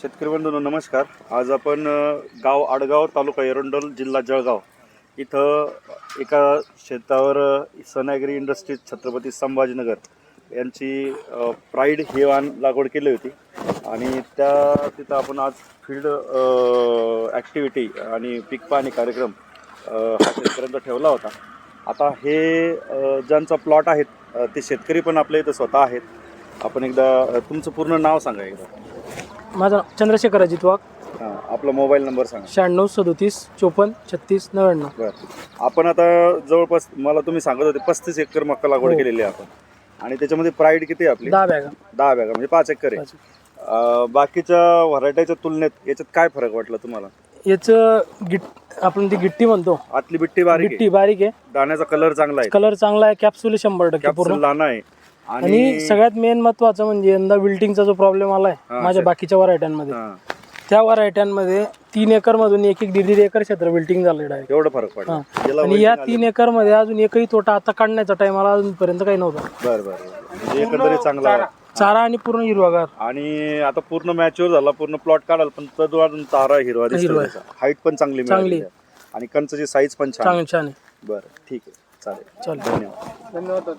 शेतकरी बंधूंनो नमस्कार. आज आपण गाव आडगाव तालुका एरंडोल जिल्हा जळगाव इथं एका शेतावर अ, सनागिरी इंडस्ट्रीज छत्रपती संभाजीनगर यांची प्राईड ही वाण लागवड केली होती. आणि त्या तिथं आपण आज फील्ड ॲक्टिव्हिटी आणि पीक पाणी कार्यक्रम हा शेतकऱ्यांचा ठेवला होता. आता हे ज्यांचा प्लॉट आहेत ते शेतकरी पण आपल्या इथं स्वतः आहेत. आपण एकदा तुमचं पूर्ण नाव सांगा एकदा. माझा चंद्रशेखर अजित वाघ. हां आपला मोबाईल नंबर सांगा. शहाण्णव सदोतीस चोपन्न छत्तीस नव्याण्णव. बरं. आपण आता जवळपास मला तुम्ही सांगत होते पस्तीस एकर मक्का लागवड हो. केलेली आहे आपण. आणि त्याच्यामध्ये प्राईड किती आहे आपली? दहा बॅगा. दहा बॅगा म्हणजे पाच एकर आहे. अं, बाकीच्या व्हरायटीच्या तुलनेत याच्यात काय फरक वाटला तुम्हाला? याचं गिट आपण ती गिट्टी म्हणतो. आतली बिट्टी बारीक आहे. गिट्टी बारीक आहे. दाण्याचा कलर चांगला आहे. कलर चांगला आहे कॅप्सूल शंभर टक्के पूर्ण. कॅप्सूल लहान आहे. आणि सगळ्यात मेन महत्वाचं म्हणजे यंदा विल्टिंगचा जो प्रॉब्लेम आलाय हा, माझ्या. बाकीच्या व्हरायट्यांमध्ये. त्या व्हरायट्यांमध्ये तीन एकर मधून एक एक दीड दीड एकर क्षेत्र विल्टिंग झालं आहे एवढा फरक पडला. आणि या तीन एकरमध्ये अजून एकही तोटा आता काढण्याचा टाइम आला अजूनपर्यंत काही नव्हता. बरं. म्हणजे एकंदरीत चांगला. चारा. आणि पूर्ण हिरवागार. आणि आता पूर्ण मॅच्युअर झाला पूर्ण प्लॉट काढाल पण तो अजून तारा हिरवा हाईट पण चांगली चांगली. आणि कंचची साईज पण छान छान आहे. बरं ठीक आहे. चालेल. चालेल. धन्यवाद. धन्यवाद.